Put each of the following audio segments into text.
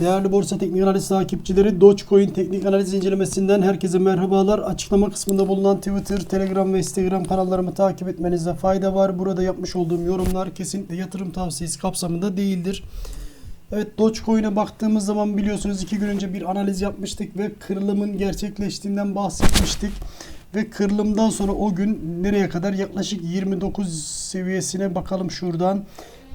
Değerli Borsa Teknik Analiz takipçileri Dogecoin teknik analiz incelemesinden herkese merhabalar. Açıklama kısmında bulunan Twitter, Telegram ve Instagram kanallarımı takip etmenizde fayda var. Burada yapmış olduğum yorumlar kesinlikle yatırım tavsiyesi kapsamında değildir. Evet Dogecoin'e baktığımız zaman biliyorsunuz iki gün önce bir analiz yapmıştık ve kırılımın gerçekleştiğinden bahsetmiştik. Ve kırılımdan sonra o gün nereye kadar yaklaşık 29 seviyesine bakalım şuradan.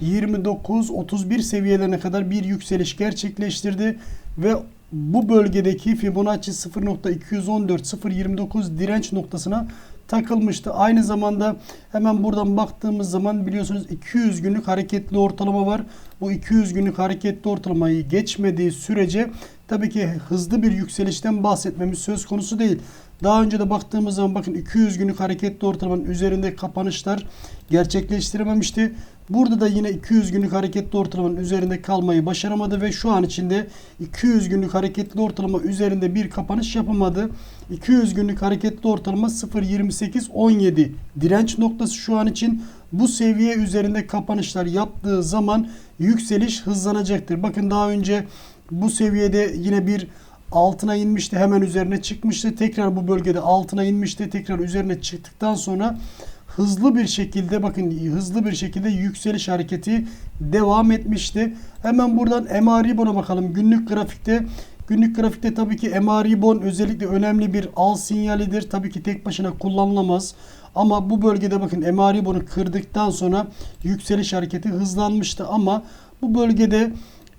29-31 seviyelerine kadar bir yükseliş gerçekleştirdi ve bu bölgedeki Fibonacci 0.214-0.29 direnç noktasına takılmıştı. Aynı zamanda hemen buradan baktığımız zaman biliyorsunuz 200 günlük hareketli ortalama var. Bu 200 günlük hareketli ortalamayı geçmediği sürece tabii ki hızlı bir yükselişten bahsetmemiz söz konusu değil. Daha önce de baktığımız zaman bakın 200 günlük hareketli ortalamanın üzerinde kapanışlar gerçekleştirememişti. Burada da yine 200 günlük hareketli ortalamanın üzerinde kalmayı başaramadı ve şu an içinde 200 günlük hareketli ortalama üzerinde bir kapanış yapamadı. 200 günlük hareketli ortalama 0.2817 direnç noktası şu an için bu seviye üzerinde kapanışlar yaptığı zaman yükseliş hızlanacaktır. Bakın daha önce bu seviyede yine bir altına inmişti hemen üzerine çıkmıştı. Tekrar bu bölgede altına inmişti. Tekrar üzerine çıktıktan sonra hızlı bir şekilde bakın hızlı bir şekilde yükseliş hareketi devam etmişti. Hemen buradan MA Ribon'a bakalım. Günlük grafikte Günlük grafikte tabii ki MA Ribon özellikle önemli bir al sinyalidir. Tabii ki tek başına kullanılamaz. Ama bu bölgede bakın MA Ribon'u kırdıktan sonra yükseliş hareketi hızlanmıştı. Ama bu bölgede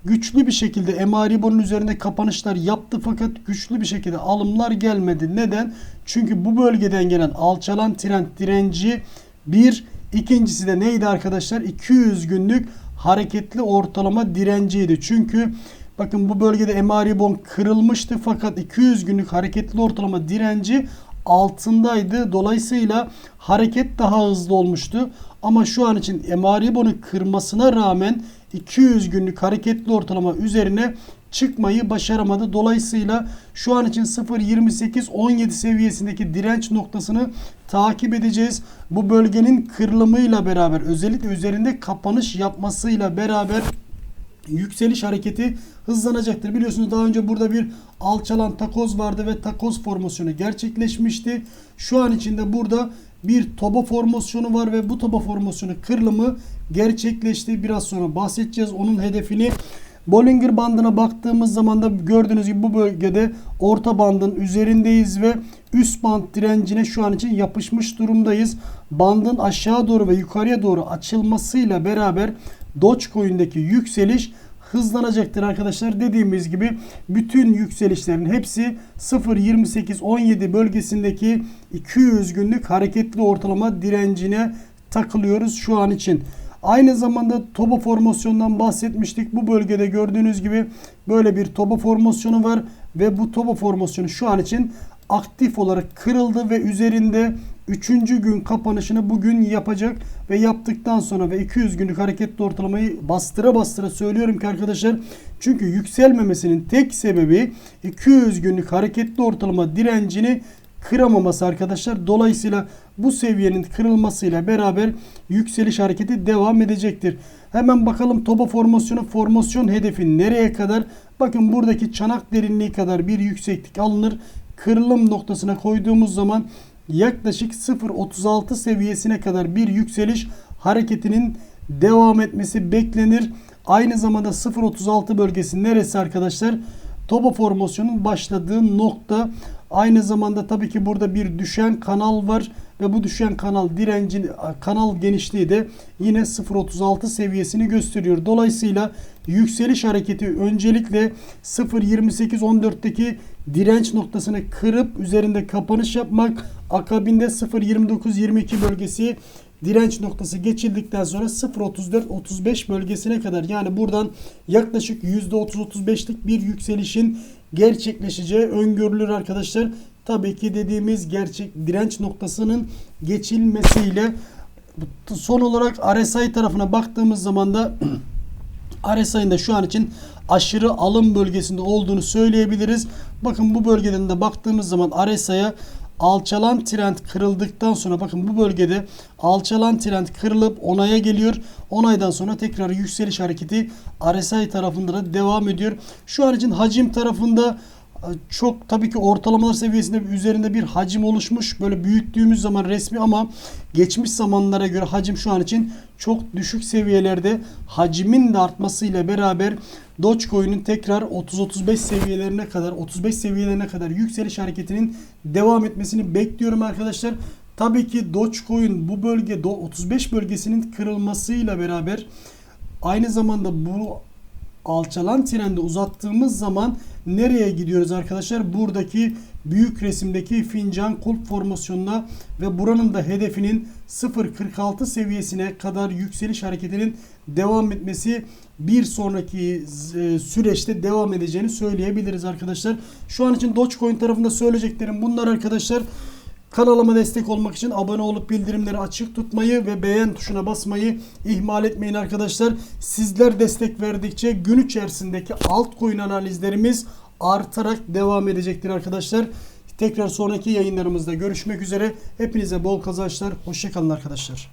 güçlü bir şekilde MA Ribon'un üzerinde kapanışlar yaptı fakat güçlü bir şekilde alımlar gelmedi. Neden? Çünkü bu bölgeden gelen alçalan trend direnci bir ikincisi de neydi arkadaşlar? 200 günlük hareketli ortalama direnciydi. Çünkü bakın bu bölgede MA Ribon kırılmıştı fakat 200 günlük hareketli ortalama direnci altındaydı. Dolayısıyla hareket daha hızlı olmuştu. Ama şu an için MA Ribon'u kırmasına rağmen 200 günlük hareketli ortalama üzerine çıkmayı başaramadı. Dolayısıyla şu an için 0.28-17 seviyesindeki direnç noktasını takip edeceğiz. Bu bölgenin kırılımıyla beraber özellikle üzerinde kapanış yapmasıyla beraber yükseliş hareketi hızlanacaktır. Biliyorsunuz daha önce burada bir alçalan takoz vardı ve takoz formasyonu gerçekleşmişti. Şu an içinde burada bir toba formasyonu var ve bu toba formasyonu kırılımı gerçekleşti. Biraz sonra bahsedeceğiz onun hedefini. Bollinger bandına baktığımız zaman da gördüğünüz gibi bu bölgede orta bandın üzerindeyiz ve üst band direncine şu an için yapışmış durumdayız. Bandın aşağı doğru ve yukarıya doğru açılmasıyla beraber Dogecoin'deki yükseliş hızlanacaktır arkadaşlar. Dediğimiz gibi bütün yükselişlerin hepsi 0.28-17 bölgesindeki 200 günlük hareketli ortalama direncine takılıyoruz şu an için. Aynı zamanda toba formasyonundan bahsetmiştik. Bu bölgede gördüğünüz gibi böyle bir toba formasyonu var ve bu toba formasyonu şu an için aktif olarak kırıldı ve üzerinde 3. gün kapanışını bugün yapacak ve yaptıktan sonra ve 200 günlük hareketli ortalamayı bastıra bastıra söylüyorum ki arkadaşlar çünkü yükselmemesinin tek sebebi 200 günlük hareketli ortalama direncini kıramaması arkadaşlar. Dolayısıyla bu seviyenin kırılmasıyla beraber yükseliş hareketi devam edecektir. Hemen bakalım toba formasyonu formasyon hedefi nereye kadar? Bakın buradaki çanak derinliği kadar bir yükseklik alınır. Kırılım noktasına koyduğumuz zaman yaklaşık 0.36 seviyesine kadar bir yükseliş hareketinin devam etmesi beklenir. Aynı zamanda 0.36 bölgesi neresi arkadaşlar? Toba formasyonun başladığı nokta. Aynı zamanda tabii ki burada bir düşen kanal var ve bu düşen kanal direncin kanal genişliği de yine 0.36 seviyesini gösteriyor. Dolayısıyla yükseliş hareketi öncelikle 0.28-14'teki direnç noktasını kırıp üzerinde kapanış yapmak akabinde 0.29-22 bölgesi direnç noktası geçildikten sonra 0.34-35 bölgesine kadar yani buradan yaklaşık %30-35'lik bir yükselişin gerçekleşeceği öngörülür arkadaşlar. Tabii ki dediğimiz gerçek direnç noktasının geçilmesiyle son olarak RSI tarafına baktığımız zaman da RSI'nin de şu an için aşırı alım bölgesinde olduğunu söyleyebiliriz. Bakın bu bölgeden de baktığımız zaman RSI'ye alçalan trend kırıldıktan sonra bakın bu bölgede alçalan trend kırılıp onaya geliyor. Onaydan sonra tekrar yükseliş hareketi RSI tarafında da devam ediyor. Şu an için hacim tarafında çok tabii ki ortalamalar seviyesinde üzerinde bir hacim oluşmuş. Böyle büyüttüğümüz zaman resmi ama geçmiş zamanlara göre hacim şu an için çok düşük seviyelerde. Hacimin de artmasıyla beraber Dogecoin'in tekrar 30-35 seviyelerine kadar 35 seviyelerine kadar yükseliş hareketinin devam etmesini bekliyorum arkadaşlar. Tabii ki Dogecoin bu bölge do- 35 bölgesinin kırılmasıyla beraber aynı zamanda bu alçalan trendi uzattığımız zaman nereye gidiyoruz arkadaşlar? Buradaki büyük resimdeki fincan kulp formasyonuna ve buranın da hedefinin 0.46 seviyesine kadar yükseliş hareketinin devam etmesi bir sonraki e, süreçte devam edeceğini söyleyebiliriz arkadaşlar. Şu an için Dogecoin tarafında söyleyeceklerim bunlar arkadaşlar. Kanalıma destek olmak için abone olup bildirimleri açık tutmayı ve beğen tuşuna basmayı ihmal etmeyin arkadaşlar. Sizler destek verdikçe gün içerisindeki altcoin analizlerimiz artarak devam edecektir arkadaşlar. Tekrar sonraki yayınlarımızda görüşmek üzere. Hepinize bol kazançlar. Hoşçakalın arkadaşlar.